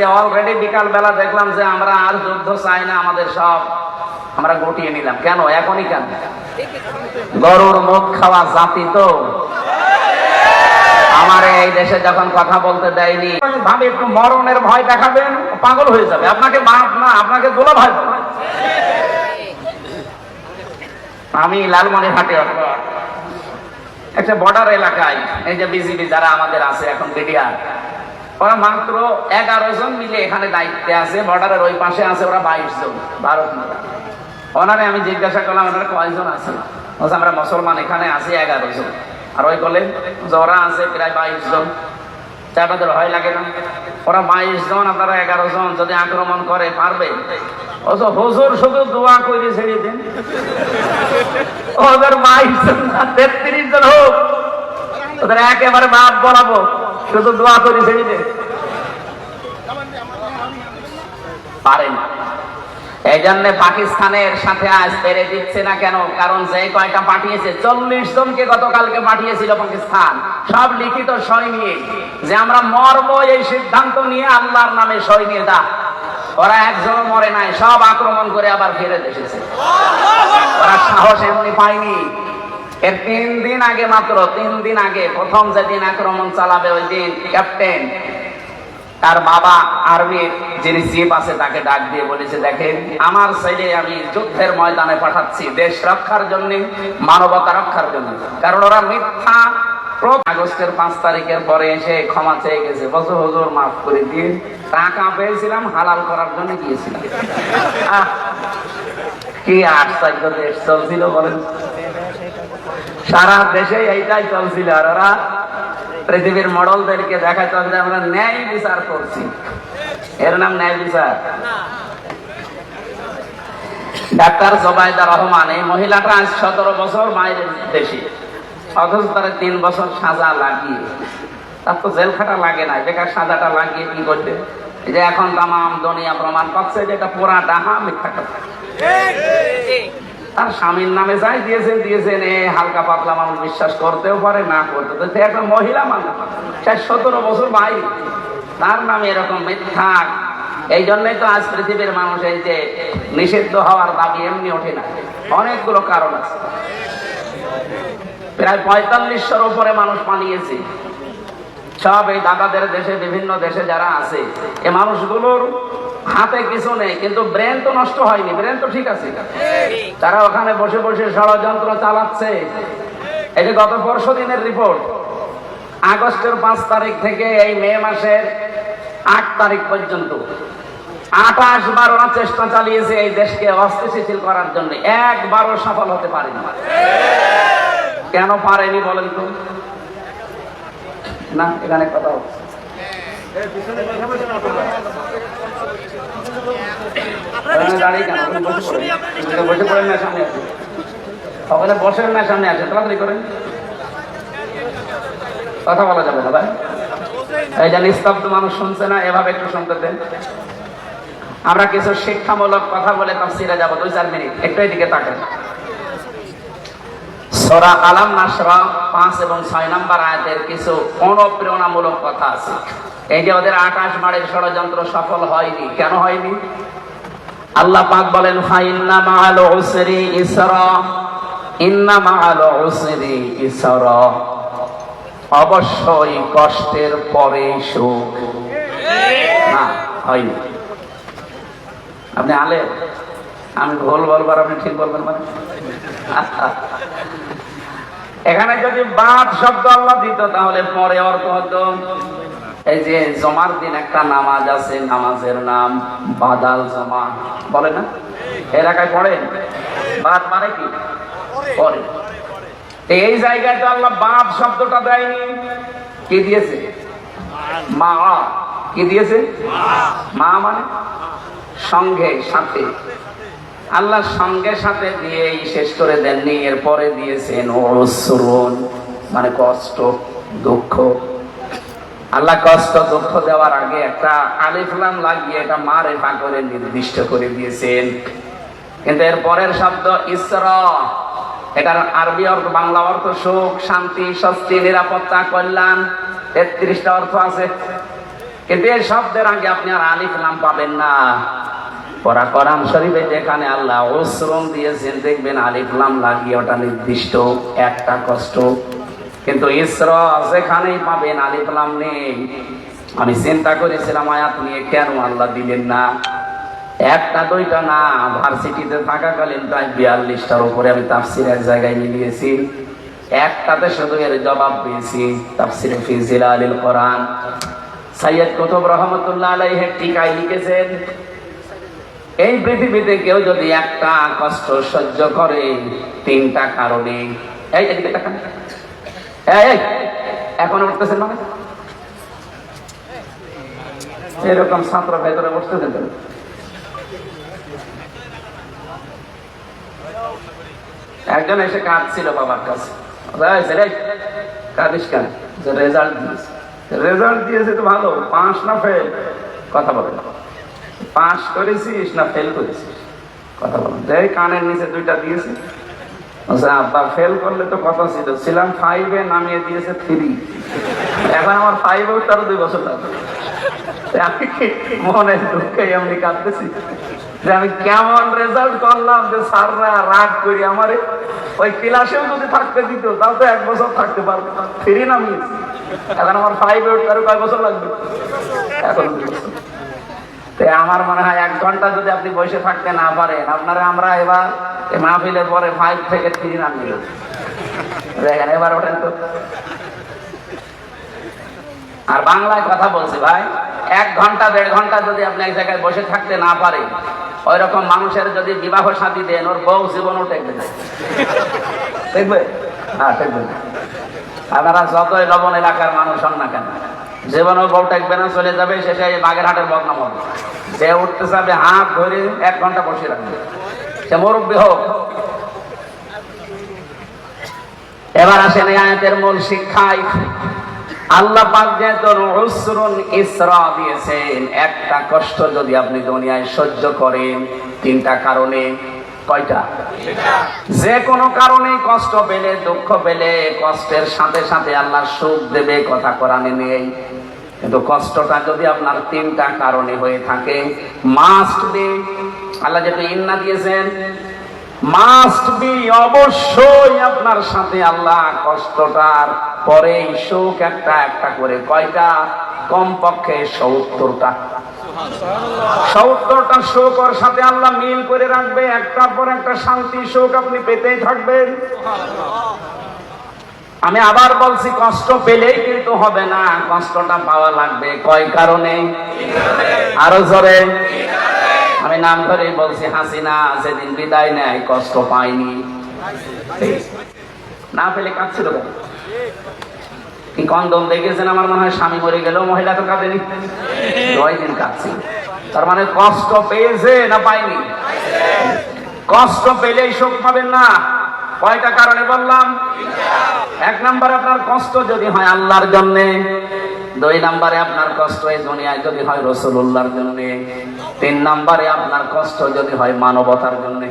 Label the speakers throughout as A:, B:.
A: Already বিকাল বেলা দেখলাম যে আমরা আর যুদ্ধ চাই না আমাদের সব। আমরা গটিয়ে নিলাম। কেন? এখনই কেন? গরুর মুখ খাওয়া জাতি তো। আমার এই দেশে যখন কথা বলতে দেয়নি, ভাবে, একটু মরণের ভয় দেখাবেন, পাগল হয়ে যাবে। আপনাকে না, আপনাকে ভয়। আমি একটা বর্ডার এলাকায়, এই যে বিজিবি যারা আমাদের আছে, এখন বিডিআর। ওরা মাত্র এগারো জন মিলে এখানে দায়িত্বে আছে, বর্ডারের ওই পাশে আছে ওরা বাইশ জন ভারত মাতা ওনারে আমি জিজ্ঞাসা করলাম ওনারা কয়জন বলছে আমরা মুসলমান, এখানে আছি এগারো জন। আর ওই বলেন জরা আছে প্রায় বাইশ জন। চাপাদের ভয় লাগে না। ওরা বাইশ জন, আপনারা এগারো জন, যদি আক্রমণ করে, পারবে? হুজুর, শুধু দোয়া করে ছেড়ে দিন। ওদের বাইশ জন তেত্রিশ জন হোক। ওদের একেবারে বাপ বলাবো। শুধু দোয়া করে ছেড়ে না এই জন্য পাকিস্তানের সাথে আজ পেরে দিচ্ছে না কেন? কারণ যে কয়টা পাঠিয়েছে, চল্লিশ জনকে গতকালকে পাঠিয়েছিল পাকিস্তান। সব লিখিত সই যে আমরা মরব এই সিদ্ধান্ত নিয়ে আল্লাহর নামে সই দা ওরা একজনও মরে নাই, সব আক্রমণ করে আবার ফিরে এসেছে। ওরা সাহস এমনি পায়নি। এর তিন দিন আগে মাত্র, তিন দিন আগে প্রথম যেদিন আক্রমণ চালাবে ওই দিন ক্যাপ্টেন তার বাবা যিনি চিফ আছে তাকে ডাক দিয়ে বলেছে, দেখেন, আমার ছেলে আমি যুদ্ধের ময়দানে পাঠাচ্ছি দেশ রক্ষার জন্য, মানবতা রক্ষার জন্য। কারণ ওরা মিথ্যা আগস্টের পাঁচ তারিখের পরে এসে ক্ষমা চেয়ে গেছে বছর হজুর, মাফ করে দিয়ে টাকা পেয়েছিলাম, হালাল করার জন্য গিয়েছিলাম। কি আশ্চর্য দেশ চলছিল বলেন। সারা দেশে এইটাই চলছিল আর ওরা পৃথিবীর মডলদেরকে দেখা চলছে আমরা ন্যায় বিচার করছি। এর নাম ন্যায় বিচার। ডাক্তার জবাইদা রহমান, এই মহিলাটা আজ সতেরো বছর মায়ের দেশে। অথচ তারা তিন বছর সাজা লাগিয়ে। তার তো জেল খাটা লাগে না বেকার সাজাটা লাগিয়ে কি এই যে এখন তাম দুনিয়া প্রমাণ করছে যে এটা পুরা ডাহা মিথ্যা কথা। তার স্বামীর নামে যাই দিয়েছেন দিয়েছেন, এ হালকা পাতলা মানুষ বিশ্বাস করতেও পারে, না করতে তো একটা মহিলা মানুষ। সে সতেরো বছর ভাই। তার নামে এরকম মিথ্যা। এই জন্যই তো আজ পৃথিবীর মানুষ এই যে নিষিদ্ধ হওয়ার দাবি এমনি ওঠে না। অনেকগুলো কারণ আছে। প্রায় পঁয়তাল্লিশশোর উপরে মানুষ পালিয়েছে সব এই দাদাদের দেশে, বিভিন্ন দেশে যারা আছে, এ মানুষগুলোর হাতে কিছু নেই, কিন্তু ব্রেন তো নষ্ট হয়নি, ব্রেন তো ঠিক আছে। তারা ওখানে বসে বসে ষড়যন্ত্র চালাচ্ছে। যে গত পরশু দিনের রিপোর্ট আগস্টের পাঁচ তারিখ থেকে এই মে মাসের আট তারিখ পর্যন্ত আঠাশ বার ওরা চেষ্টা চালিয়েছে এই দেশকে অস্থিতিশীল করার জন্য। একবারও সফল হতে পারেনি। কেন পারেনি বলেন তো? না, এখানে কথা হচ্ছে ওখানে দাঁড়িয়ে কেন? ওখানে বসে পড়েন। না। সামনে। আসেন। বসেন না সামনে আসেন তাড়াতাড়ি করেন। কথা বলা যাবে না ভাই। এই যে নিস্তব্ধ মানুষ শুনছে না এভাবে একটু শুনতে দেন। আমরা কিছু শিক্ষামূলক কথা বলে তাফসিরে যাব দুই চার মিনিট। একটু এদিকে তাকান। সরা আলাম নাসরা পাঁচ এবং ছয় নম্বর আয়াতের কিছু অনুপ্রেরণামূলক কথা আছে। এই যে ওদের আকাশ মারের ষড়যন্ত্র সফল হয়নি কেন হয়নি? আল্লাহ পাক বলেন, ফাইন্না মাআল উসরি ইসরা, ইন্না মাআল উসরি ইসরা। অবশ্যই কষ্টের পরে সুখ। না, হয়নি। আপনি আলে আমি ভুল বলবার, আপনি ঠিক বলবেন মানে? এখানে যদি বাদ শব্দ আল্লাহ দিত, তাহলে পরে অর্থ হতো। এই যে জমার দিন একটা নামাজ আছে, নামাজের নাম বাদাল জমা। বলে না? এলাকায় পড়েন? বাদ মানে কি? তো এই জায়গায় তো আল্লাহ বাপ শব্দটা দেয়নি। কি দিয়েছে? মা। কি দিয়েছে? মা মানে? সঙ্গে সাথে। আল্লাহ সঙ্গে সাথে দিয়েই শেষ করে দেননি। এরপরে দিয়েছেন অসরণ মানে কষ্ট, দুঃখ। আল্লাহ কষ্ট দুঃখ দেওয়ার আগে একটা আলিফলাম লাগিয়ে এটা মারে পা করে নির্দিষ্ট করে দিয়েছেন। কিন্তু এর পরের শব্দ ইসর। এটার আরবি অর্থ, বাংলা অর্থ সুখ, শান্তি, স্বস্তি, নিরাপত্তা, কল্যাণ, তেত্রিশটা অর্থ আছে। কিন্তু এই শব্দের আগে আপনি আর আলিফ লাম পাবেন না। পরা কোরআন শরীফে যেখানে আল্লাহ ওসরম দিয়েছেন, দেখবেন আলিফ লাম লাগিয়ে ওটা নির্দিষ্ট, একটা কষ্ট কিন্তু ইসর যেখানেই পাবেন আলিফ লাম নেই। আমি চিন্তা করেছিলাম আয়াত নিয়ে কেন আল্লাহ দিলেন না? একটা দুইটা না ভার্সিটিতে থাকাকালীন প্রায় বিয়াল্লিশটার উপরে আমি তাফসির এক জায়গায় মিলিয়েছি। একটাতে শুধু এর জবাব পেয়েছি তাফসিরে ফিজিল আলিল কোরআন। সৈয়দ কুতুব রহমতুল্লাহ আলাইহের টিকায় লিখেছেন এই পৃথিবীতে কেউ যদি একটা কষ্ট সহ্য করে তিনটা কারণে এই, এরকম ছাত্র ভেতরে বসতেছেন কেন? একজন এসে কাঁদছিল বাবার কাছে। কাঁদিস কেন? যে রেজাল্ট দিয়েছে। রেজাল্ট দিয়েছে তো ভালো, পাস না ফেল কথা বলে পাস করেছিস না ফেল করেছিস? কথা বলো যে কানের নিচে দুইটা দিয়েছে। বলছে, আব্বা ফেল করলে তো কথা ছিল। ছিলাম ফাইভে নামিয়ে দিয়েছে থ্রি এখন আমার ফাইভেও তারও দুই বছর আমি মনে দুঃখে এমনি কাঁদতেছি? যে আমি কেমন রেজাল্ট করলাম যে স্যাররা রাগ করি আমারে ওই ক্লাসেও যদি থাকতে দিত তাও তো এক বছর থাকতে পারব ফিরি নামিয়েছি। এখন আমার ফাইভ এইট তারও কয় বছর লাগবে? এখন আমার মনে হয় এক ঘণ্টা যদি আপনি বসে থাকতে না পারেন, আপনারা আমরা এবার মাহফিলের পরে ফাইভ থেকে থ্রি নামিয়ে দেবো। দেখেন, এবার ওঠেন তো। আর বাংলায় কথা বলছি ভাই, এক ঘণ্টা, দেড় ঘণ্টা যদি আপনি এক জায়গায় বসে থাকতে না পারেন ওই রকম মানুষের যদি বিবাহ সাথী দেন, ওর বউ জীবনও টেকবে। না দেখবে হ্যাঁ দেখবে আপনারা যতই লবণ এলাকার মানুষ হন না কেন চলে যাবে, শেষে বাগেরহাটের বদনাম হবে। উঠতে যাবে হাত ধরে এক ঘণ্টা বসে রাখবে। সে মুরব্বী হোক। এবার আসেন আয়াতের মূল শিক্ষায়। আল্লাহ পাক উসরুন ইসরা দিয়েছেন, একটা কষ্ট যদি আপনি দুনিয়ায় সহ্য করেন, তিনটা কারণে কয়টা? যে কোনো কারণে কষ্ট পেলে, দুঃখ পেলে, কষ্টের সাথে সাথে আল্লাহ সুখ দেবে, কথা কোরআনে নেই। কিন্তু কষ্টটা যদি আপনার তিনটা কারণে হয়ে থাকে মাস্ট বি আল্লাহ যেহেতু ইন্না দিয়েছেন মাস্ট বি অবশ্যই আপনার সাথে আল্লাহ কষ্টটার পরেই সুখ একটা একটা করে, কয়টা? কমপক্ষে সত্তরটা। সত্তরটা সুখ ওর সাথে আল্লাহ মিল করে রাখবে, একটার পর একটা শান্তি সুখ আপনি পেতেই থাকবেন। আমি আবার বলছি, কষ্ট পেলেই কিন্তু হবে না, কষ্টটা পাওয়া লাগবে। কয় কারণে? আরও জোরে। আমি নাম ধরে বলছি, হাসিনা সেদিন বিদায় নেয়, কষ্ট পাইনি না পেলে কাঁদছিল কেন? কি কন্দম দেখেছেন? আমার মনে হয় স্বামী মরে গেল মহিলা তো কাঁদেনি। নয় দিন কাঁদছি। তার মানে কষ্ট পেয়েছে না পাইনি? কষ্ট পেলেই শোক পাবেন না। কয়টা কারণে বললাম? এক নম্বরে আপনার কষ্ট যদি হয় আল্লাহর জন্যে, দুই নম্বরে আপনার কষ্ট এই দুনিয়ায় যদি হয় রসুল্লাহর জন্য, তিন নম্বরে আপনার কষ্ট যদি হয় মানবতার জন্য।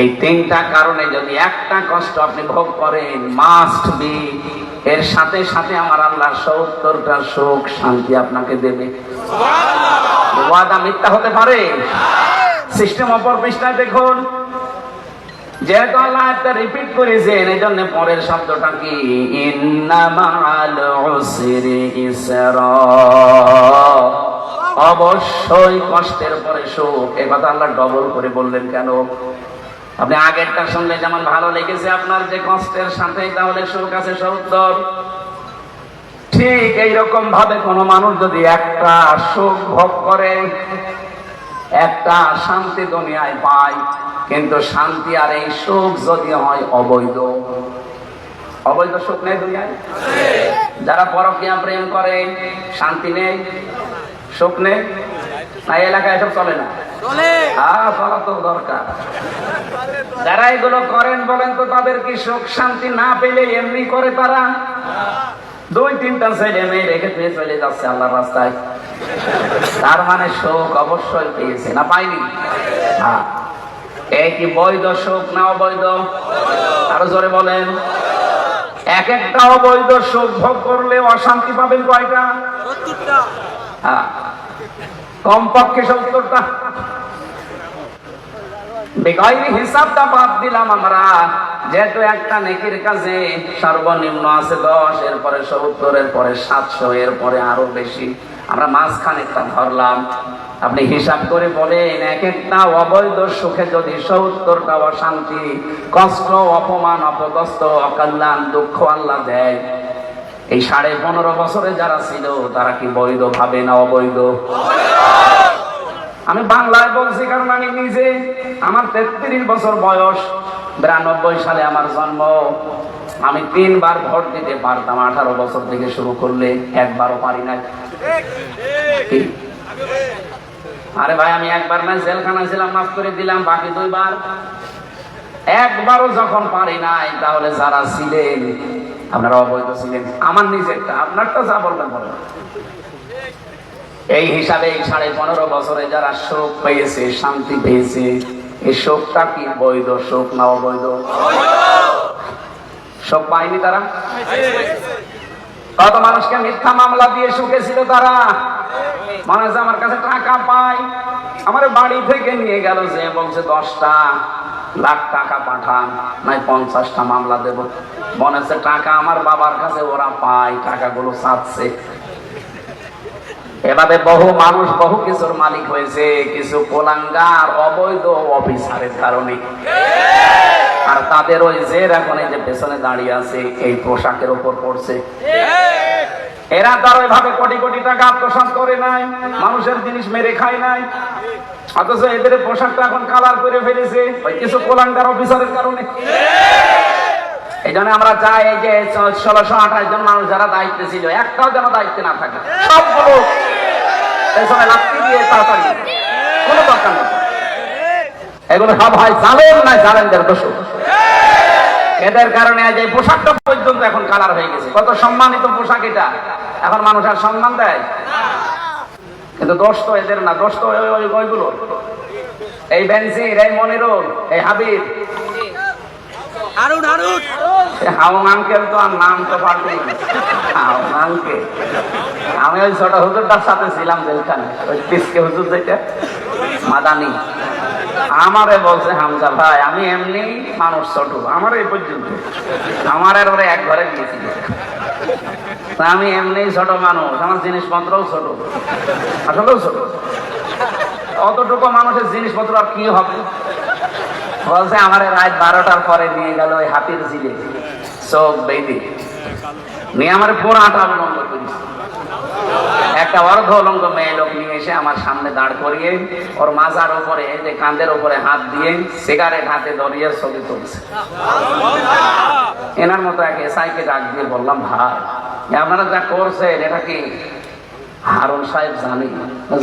A: এই তিনটা কারণে যদি একটা কষ্ট আপনি ভোগ করেন মাস্ট বি এর সাথে সাথে আমার আল্লাহ সত্তরটা সুখ শান্তি আপনাকে দেবে। ওয়াদা মিথ্যা হতে পারে। সিস্টেম অপর পৃষ্ঠায় দেখুন। যেহেতু আল্লাহ একটা রিপিট করেছেন এই জন্য পরের শব্দটা কি? অবশ্যই কষ্টের পরে সুখ। এ কথা আল্লাহ ডবল করে বললেন কেন? আপনি আগেরটা শুনলে যেমন ভালো লেগেছে আপনার যে কষ্টের সাথে তাহলে সুখ কাছে সত্তর ঠিক এইরকম ভাবে কোন মানুষ যদি একটা সুখ ভোগ করে, একটা শান্তি দুনিয়ায় পায়, কিন্তু শান্তি আর এই সুখ যদি হয় অবৈধ। অবৈধ সুখ নেই দুনিয়ায়? যারা পরকিয়া প্রেম করে, শান্তি নেই, সুখ নেই? না এলাকায় এসব চলে না। হ্যাঁ চলা তো দরকার। যারা এগুলো করেন বলেন তো তাদের কি সুখ শান্তি না পেলে এমনি করে তারা? দুই তিনটা ছেলে মেয়ে রেখে দিয়ে চলে যাচ্ছে আল্লাহর রাস্তায়। তার মানে শোক অবশ্যই পেয়েছে না পাইনি হ্যাঁ। এই কি বৈধ শোক না অবৈধ? আরও জোরে বলেন। এক একটা অবৈধ সুখ ভোগ করলে অশান্তি পাবেন কয়টা? হ্যাঁ। কমপক্ষে সত্তরটা। হিসাবটা বাদ দিলাম আমরা। যেহেতু একটা নেকির কাজে সর্বনিম্ন আছে দশ, এরপরে সত্তর, এরপরে সাতশো, এরপরে আরও বেশি। আমরা মাঝখানেরটা ধরলাম। আপনি হিসাব করে বলেন, এক একটা অবৈধ সুখে যদি সত্তরটা অশান্তি, কষ্ট, অপমান, অপদস্থ, অকল্যাণ, দুঃখ আল্লাহ দেয়। এই সাড়ে পনেরো বছরে যারা ছিল, তারা কি বৈধ? ভাবে না অবৈধ? আমি বাংলায় বলছি, কারণ আমি নিজে আমার তেত্রিশ বছর বয়স, বিরানব্বই সালে আমার জন্ম। আমি তিনবার ভোট দিতে পারতাম, আঠারো বছর থেকে শুরু করলে একবারও পারি না আরে ভাই, আমি একবার না, জেলখানায় ছিলাম, মাফ করে দিলাম, বাকি দুইবার। একবারও যখন পারি নাই, তাহলে যারা ছিলেন আপনারা অবৈধ ছিলেন। আমার নিজেরটা আপনারটা যা বলবেন বলেন এই হিসাবে এই সাড়ে পনেরো বছরে যারা শোক পেয়েছে, শান্তি পেয়েছে এই শোকটা কি বৈধ, শোক না অবৈধ? শোক পায়নি তারা? কত মানুষকে মিথ্যা মামলা দিয়ে সুখে ছিল তারা মানুষ আমার কাছে টাকা পায়। আমার বাড়ি থেকে নিয়ে গেল যে বলছে দশটা। লাখ টাকা পাঠান, নাই পঞ্চাশটা মামলা দেব। মনে হচ্ছে টাকা আমার বাবার কাছে, ওরা পায়, টাকাগুলো চাচ্ছে এভাবে বহু মানুষ, বহু কিছুর মালিক হয়েছে, কিছু কোলাঙ্গার, অবৈধ অফিসারের কারণে। আর তাদের ওই যে এখন এই যে পেছনে দাঁড়িয়ে আছে, এই পোশাকের উপর পড়ছে। এরা তার ওইভাবে কোটি কোটি টাকা আত্মসাৎ করে নাই, মানুষের জিনিস মেরে খায় নাই। অথচ এদের পোশাকটা এখন কালার করে ফেলেছে, ওই কিছু কোলাঙ্গার অফিসারের কারণে। এই জন্য আমরা চাই এই যে ষোলোশো আঠাশ জন মানুষ যারা ছিল, একটাও যেন দায়িত্বে না থাকে। সবগুলো লাত্তি দিয়ে তাড়াতাড়ি। কোনো দরকার নেই। এগুলো সব হয় জালেন না জালেনদের দোষ এদের কারণে আজ এই পোশাকটা পর্যন্ত এখন কালার হয়ে গেছে। কত সম্মানিত পোশাক এটা। এখন মানুষ আর সম্মান দেয়? কিন্তু দোষ তো এদের না দোষ তো ওই- ওই- ওইগুলো এই বেনজির এই মনিরুল এই হাবিব।
B: হারুন হারুন।
A: হাউন আঙ্কেল তো আর নাম তো পাল্টে হাউন আঙ্কেল। আমি ওই ছোট হুজুরটার সাথে ছিলাম ওই পিসকে হুজুর যেটা মাদানি। আমারে বলছে হামজা ভাই আমি এমনি মানুষ ছোট। আমার এই পর্যন্ত। আমার আর এক ঘরে গিয়েছিল তা আমি এমনি ছোট মানুষ, আমার জিনিসপত্রও ছোট। আসলেও ছোট। অতটুকু মানুষের জিনিসপত্র আর কি হবে? বলছে, আমার রাত বারোটার পরে নিয়ে গেল ওই হাতির জিলে সব বেঁধে। আমার একটা অর্ধ মেয়ে লোক নিয়ে এসে আমার সামনে দাঁড় করিয়ে, ওর মাজার এই যে কাঁধের উপরে হাত দিয়ে সিগারেট হাতে ছবি তুলছে। এনার মতো এক এসআইকে ডাক দিয়ে বললাম, ভাই আপনারা যা করছেন, এটা কি হারুন সাহেব জানি?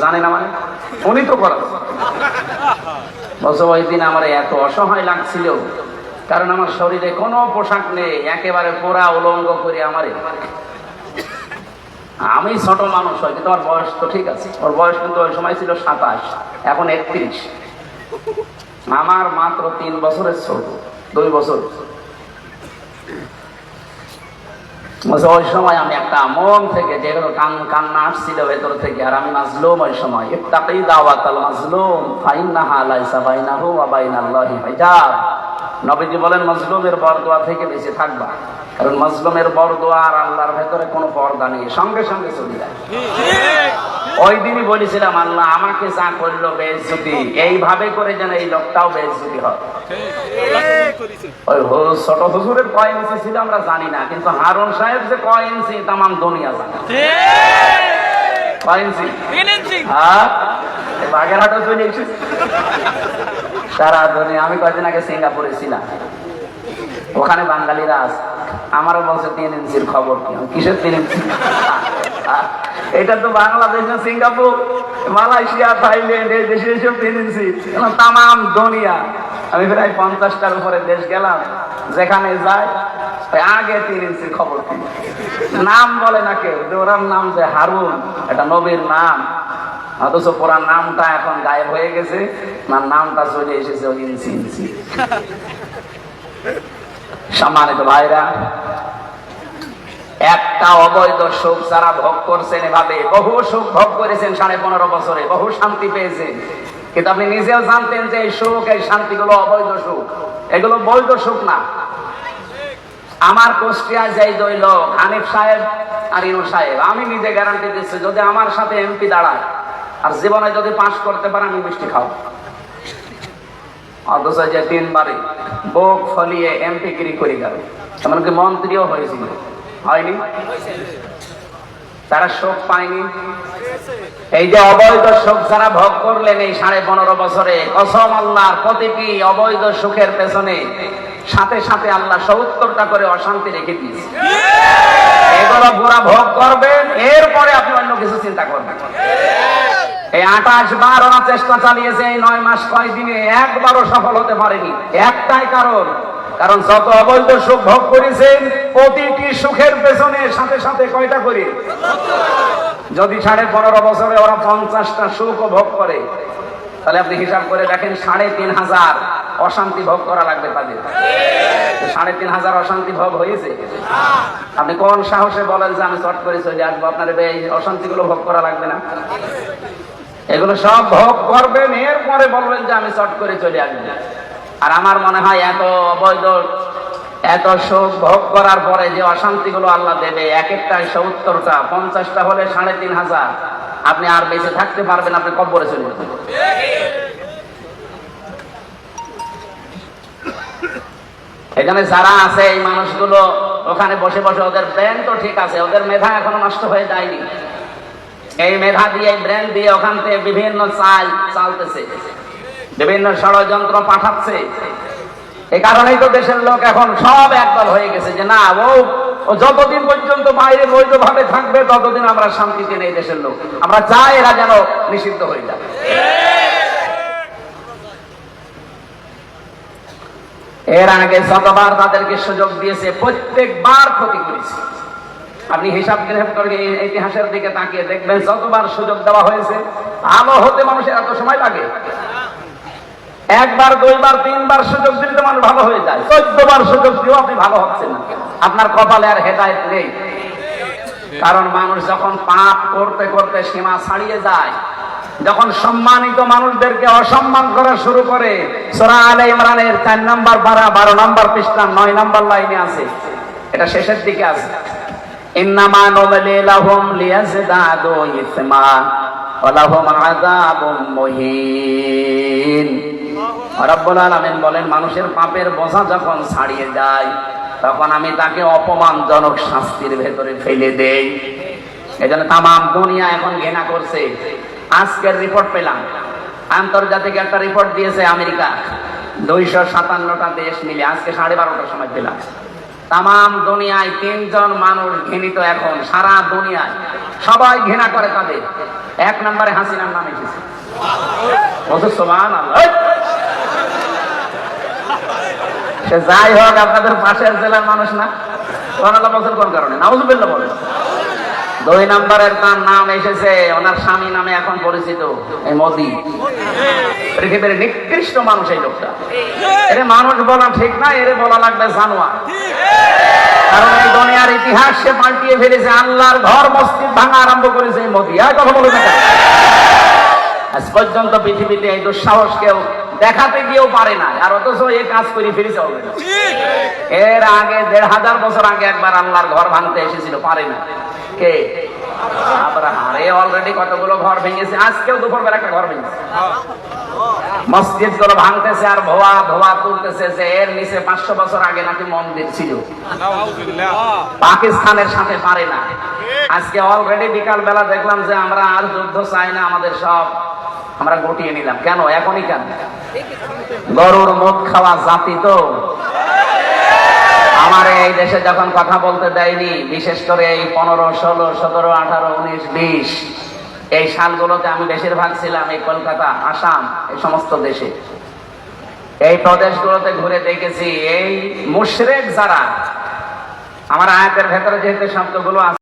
A: জানে না মানে? উনি তো বলছে, ওই দিন আমার এত অসহায় লাগছিল কারণ আমার শরীরে কোনো পোশাক নেই, একেবারে পোড়া উলঙ্গ করে আমারে। আমি ছোট মানুষ হয়, কিন্তু আমার বয়স তো ঠিক আছে। ওর বয়স কিন্তু ওই সময় ছিল সাতাশ, এখন একত্রিশ। আমার মাত্র তিন বছরের ছোট, দুই বছর। ওই সময় আমি একটা মন থেকে কান কান্না আসছিল ভেতর থেকে, আর আমি মাজলুম ওই সময়। ইত্তাকি দাওয়াত আল মাজলুম, ফাইন্নাহা লাইসা বাইনাহু ওয়া বাইনাল্লাহি হিজাব। নবীজি বলেন মাজলুমের বরদোয়া থেকে বেঁচে থাকবা। কারণ মাজলুমের বরদোয়া আর আল্লাহর ভেতরে কোনো পর্দা নেই। সঙ্গে সঙ্গে চলে যায়। ওই দিনই বলেছিলাম আল্লাহ আমাকে যা করল বেজ্জুতি। এইভাবে করে যেন এই লোকটাও বেজ্জুতি হয়। ওই ছোট হুজুরের কয় ইঞ্চি ছিল আমরা জানি না কিন্তু হারুন সাহেব যে কয় ইঞ্চি তামাম দুনিয়া জানে। কয় ইঞ্চি। হ্যাঁ? এই বাগেরহাটে চলে এসেছি। সারা দুনিয়া আমি কয়দিন আগে সিঙ্গাপুরে ছিলাম। ওখানে বাঙালিরা আছে আমারও বলছে, তিন ইঞ্চির খবর কিসের তিন ইঞ্চি? এটা তো বাংলাদেশ সিঙ্গাপুর, মালয়েশিয়া, থাইল্যান্ড, এই দেশে এসব তিন ইঞ্চি। তাম দুনিয়া। আমি প্রায় পঞ্চাশটার উপরে দেশ গেলাম। যেখানে যাই আগে তিন ইঞ্চির খবর নাম বলে না কেউ ওরার নাম যে হারুন, এটা নবীর নাম। অথচ পুরার নামটা এখন গায়েব হয়ে গেছে না নামটা চলে এসেছে সম্মানিত ভাইরা, একটা অবৈধ সুখ যারা ভোগ করছেন এভাবে, বহু সুখ ভোগ করেছেন সাড়ে পনেরো বছরে, বহু শান্তি পেয়েছেন। কিন্তু আপনি নিজেও জানতেন যে এই সুখ, এই শান্তিগুলো অবৈধ সুখ। এগুলো বৈধ সুখ না। আমার কুষ্টিয়ায় যাই দুই হানিফ সাহেব আর ইনু সাহেব, আমি নিজে গ্যারান্টি দিচ্ছি, যদি আমার সাথে এমপি দাঁড়ায় আর জীবনে যদি পাশ করতে পারে, আমি মিষ্টি খাও অথচ যে তিনবারে ফলিয়ে এমপি গিরি করে গেল, এমনকি মন্ত্রীও হয়েছিল। হয়নি? তারা শোক পায়নি? এই যে অবৈধ সুখ যারা ভোগ করলেন এই সাড়ে পনেরো বছরে, কসম আল্লাহর প্রতিটি অবৈধ সুখের পেছনে সাথে সাথে আল্লাহ সত্তরটা করে অশান্তি রেখে দিয়েছে। এগুলো পুরা ভোগ করবেন, এরপরে আপনি অন্য কিছু চিন্তা করবেন। এই আঠাশ বার ওরা চেষ্টা চালিয়েছে, এই নয় মাস কয় দিনে একবারও সফল হতে পারেনি। একটাই কারণ কারণ যত অবৈধ সুখ ভোগ করেছেন, প্রতিটি সুখের পেছনে সাথে সাথে কয়টা করে? যদি সাড়ে পনেরো বছরে ওরা পঞ্চাশটা সুখ ভোগ করে, তাহলে আপনি হিসাব করে দেখেন সাড়ে তিন হাজার অশান্তি ভোগ করা লাগবে তাদের। সাড়ে তিন হাজার অশান্তি ভোগ হয়েছে? আপনি কোন সাহসে বলেন যে আমি চট করে চলে আসব? আপনার এই অশান্তিগুলো ভোগ করা লাগবে না। এগুলো সব ভোগ করবেন, এরপরে বলবেন যে আমি চট করে চলে আসব। আর আমার মনে হয় এত অবৈধ এত সুখ ভোগ করার পরে যে অশান্তিগুলো আল্লাহ দেবে, এক একটা সত্তরটা পঞ্চাশটা হলে সাড়ে তিন হাজার। আপনি আর বেঁচে থাকতে পারবেন, আপনি কব্বরে চলে এখানে যারা আছে, এই মানুষগুলো, ওখানে বসে বসে, ওদের ব্রেন তো ঠিক আছে, ওদের মেধা এখনও নষ্ট হয়ে যায়নি। এই মেধা দিয়ে ব্রেন দিয়ে ওখান থেকে বিভিন্ন চাল চালতেছে। বিভিন্ন ষড়যন্ত্র পাঠাচ্ছে। এই কারণেই তো দেশের লোক এখন সব একদল হয়ে গেছে যে, না, ও ও যতদিন পর্যন্ত বাইরে বৈধ ভাবে থাকবে, ততদিন আমরা শান্তিতে নেই দেশের লোক। আমরা চাই এরা যেন নিষিদ্ধ হয়ে যায় এর আগে যতবার তাদেরকে সুযোগ দিয়েছে, প্রত্যেকবার ক্ষতি করেছে। আপনি হিসাব কিতাব করে ইতিহাসের দিকে তাকিয়ে দেখবেন, যতবার সুযোগ দেওয়া হয়েছে ভালো হতে মানুষের এত সময় লাগে। একবার, দুইবার, তিনবার সুযোগ দিলে তো মানুষ ভালো হয়ে যায়। চোদ্দ বার সুযোগ দিয়েও আপনি ভালো হচ্ছেন আপনার কপালে আর হেদায়ত নেই। কারণ মানুষ যখন পাপ করতে করতে সীমা ছাড়িয়ে যায়, যখন সম্মানিত মানুষদেরকে অসম্মান করা শুরু করে, সোরা আলে ইমরানের চার নম্বর বারা, বারো নাম্বার পৃষ্ঠা, নয় নাম্বার লাইনে আছে। এটা শেষের দিকে আছে। বলেন, মানুষের পাপের বোঝা যখন ছাড়িয়ে যায়, তখন আমি তাকে অপমানজনক শাস্তির ভেতরে ফেলে দেই। এজন্য তামাম দুনিয়া এখন ঘৃণা করছে। আজকের রিপোর্ট পেলাম। আন্তর্জাতিক একটা রিপোর্ট দিয়েছে আমেরিকা। দুইশো সাতান্নটা দেশ মিলে আজকে সাড়ে বারোটার সময় পেলাম। তামাম দুনিয়ায় তিনজন মানুষ ঘৃণিত এখন, সারা দুনিয়ায়। সবাই ঘৃণা করে তাদের। এক নম্বরে হাসিনার নাম এসেছে। সে যাই হোক, আপনাদের পাশের জেলার মানুষ না। কোন কারণে? নাউজুবিল্লাহ বলেন। দুই নম্বরের তার নাম এসেছে, ওনার স্বামী নামে এখন পরিচিত, এই মোদি পৃথিবীর নিকৃষ্ট মানুষ এই লোকটা। এরে মানুষ বলা ঠিক না, এরে বলা লাগবে জানোয়ার। কারণ এই দুনিয়ার ইতিহাস সে পাল্টিয়ে ফেলেছে, আল্লাহর ঘর মসজিদ ভাঙা আরম্ভ করেছে এই মোদি আর কথা না আজ পর্যন্ত পৃথিবীতে এই দুঃসাহস কেউ দেখাতে গিয়েও পারে না আর অথচ এই কাজ করে already। এর আগে দেড় হাজার বছর আগে একবার আল্লাহর ঘর ভাঙতে এসেছিল, পারে না কে অলরেডি কতগুলো ঘর ভেঙেছে? আজকেও একটা ঘর ভেঙেছে। মসজিদগুলো ভাঙতেছে আর ধোয়া ধোয়া তুলতেছে যে এর নিচে পাঁচশো বছর আগে নাকি মন্দির ছিল। পাকিস্তানের সাথে পারে না। আজকে অলরেডি বিকাল বেলা দেখলাম যে আমরা আর যুদ্ধ চাই না, আমাদের সব আমরা গুটিয়ে নিলাম। কেন? এখনই কেন? গরুর মুখ খাওয়া জাতি তো। আমার এই দেশে যখন কথা বলতে দেয়নি, বিশেষ করে এই পনেরো, ষোলো, সতেরো, আঠারো, উনিশ, বিশ, এই সালগুলোতে আমি বেশিরভাগ ছিলাম এই কলকাতা, আসাম, এই সমস্ত দেশে। এই প্রদেশগুলোতে ঘুরে দেখেছি এই মুশরেক যারা, আমার আয়াতের ভেতরে যেহেতু শব্দগুলো আছে